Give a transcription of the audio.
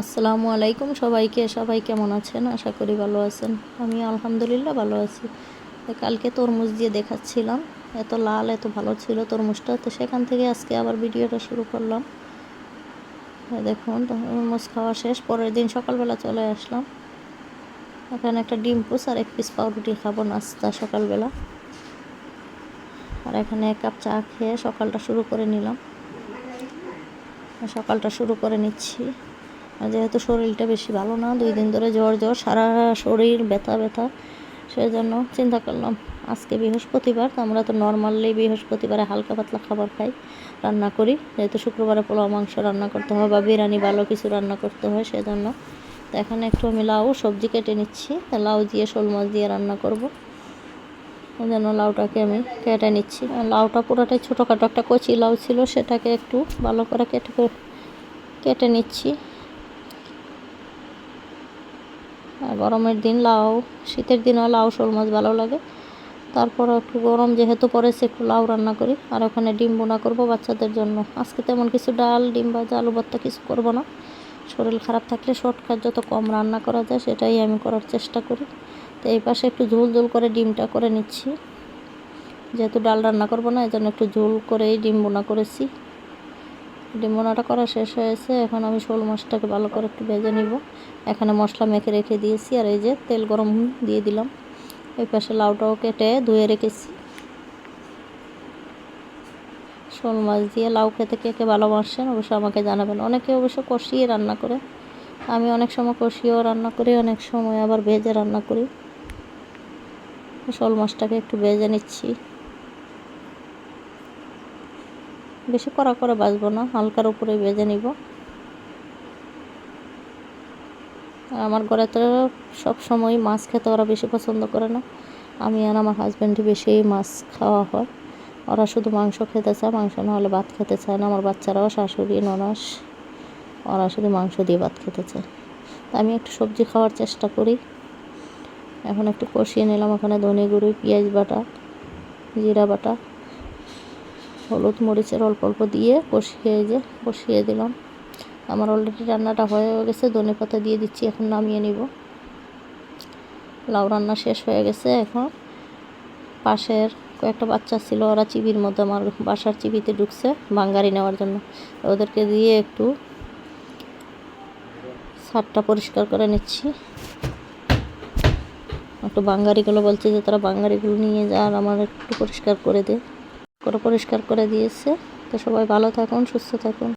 আসসালামু আলাইকুম সবাইকে। সবাই কেমন আছেন? আশা করি ভালো আছেন। আমি আলহামদুলিল্লাহ ভালো আছি। কালকে তরমুজ দিয়ে দেখাচ্ছিলাম। এত লাল, এত ভালো ছিল তরমুজটা। তো সেখান থেকে আজকে আবার ভিডিওটা শুরু করলাম। দেখুন, তরমুজ খাওয়া শেষ। পরের দিন সকালবেলা চলে আসলাম। এখানে একটা ডিম পুষ আর এক পিস পাউরুটি খাব নাস্তা সকালবেলা। আর এখানে এক কাপ চা খেয়ে সকালটা শুরু করে নিলাম। সকালটা শুরু করে নিচ্ছি। যেহেতু শরীরটা বেশি ভালো না, দুই দিন ধরে জ্বর জ্বর, সারা শরীর ব্যথা ব্যথা সেই জন্য চিন্তা করলাম, আজকে বৃহস্পতিবার, তো আমরা তো নর্মালি বৃহস্পতিবারে হালকা পাতলা খাবার খাই, রান্না করি, যেহেতু শুক্রবারে পোলাও, মাংস রান্না করতে হয় বা বিরিয়ানি ভালো কিছু রান্না করতে হয়, সেজন্য। তো এখানে একটু আমি লাউ, সবজি কেটে নিচ্ছি লাউ দিয়ে শোল মাছ দিয়ে রান্না করব। জন্য লাউটাকে আমি কেটে নিচ্ছি। লাউটা পুরোটাই ছোটোখাটো একটা কচি লাউ ছিল, সেটাকে একটু ভালো করে কেটে কেটে নিচ্ছি আর গরমের দিন লাউ, শীতের দিনও লাউ, শোল মাছ ভালো লাগে। তারপর একটু গরম যেহেতু পড়েছে, একটু লাউ রান্না করি। আর ওখানে ডিম বোনা করব বাচ্চাদের জন্য। আজকে তেমন কিছু ডাল, ডিম ভাজা, আলু ভর্তা কিছু করব না। শরীর খারাপ থাকলে শর্টকাট যত কম রান্না করা যায়, সেটাই আমি করার চেষ্টা করি। তো এই পাশে একটু ঝোল ঝোল করে ডিমটা করে নিচ্ছি। যেহেতু ডাল রান্না করব না এই জন্য একটু ঝোল করেই ডিম বোনা করেছি। ডিম বোনাটা করা শেষ হয়েছে। এখন আমি শোল মাছটাকে ভালো করে একটু ভেজে নিব। এখানে মশলা মেখে রেখে দিয়েছি আর এই যে তেল গরম দিয়ে দিলাম। এই পাশে লাউটাও কেটে ধুয়ে রেখেছি। শোল মাছ দিয়ে লাউ খেতে কে কে ভালোবাসেন অবশ্যই আমাকে জানাবেন। অনেকে অবশ্য কষিয়ে রান্না করে। আমি অনেক সময় কষিয়েও রান্না করি, অনেক সময় আবার ভেজে রান্না করি। শোল মাছটাকে একটু ভেজে নিচ্ছি। বেশি কড়া করে বাজবো না, হালকার উপরে বেজে নিব। আমার ঘরে তো সব সময় মাছ খেতে ওরা বেশি পছন্দ করে না। আমি আর আমার হাজব্যান্ডই বেশি মাছ খাওয়া হয়। ওরা শুধু মাংস খেতে চায়, মাংস না হলে ভাত খেতে চায় না। আমার বাচ্চারাও, শাশুড়ি, ননাস, ওরা শুধু মাংস দিয়ে ভাত খেতে চায়। আমি একটু সবজি খাওয়ার চেষ্টা করি। এখন একটু কষিয়ে নিলাম, ওখানে ধনে গুঁড়ি, পেঁয়াজ বাটা, জিরা বাটা। হলুদ মরিচের অল্প অল্প দিয়ে কষিয়ে যে কষিয়ে দিলাম। আমার অলরেডি রান্নাটা হয়ে গেছে, ধনে পাতা দিয়ে দিচ্ছি, এখন নামিয়ে নিব। লাউ রান্না শেষ হয়ে গেছে এখন। পাশের কয়েকটা বাচ্চা ছিল, ওরা চিবির মধ্যে আমার বাসার চিবিতে ঢুকছে বাঙ্গারি নেওয়ার জন্য। ওদেরকে দিয়ে একটু ছাদটা পরিষ্কার করে নিচ্ছি। একটু বাঙ্গারিগুলো বলছে যে, তারা বাঙ্গারিগুলো নিয়ে যা আর আমার একটু পরিষ্কার করে দে। করে পরিষ্কার করে দিয়েছে। তো সবাই ভালো থাকুন সুস্থ থাকুন।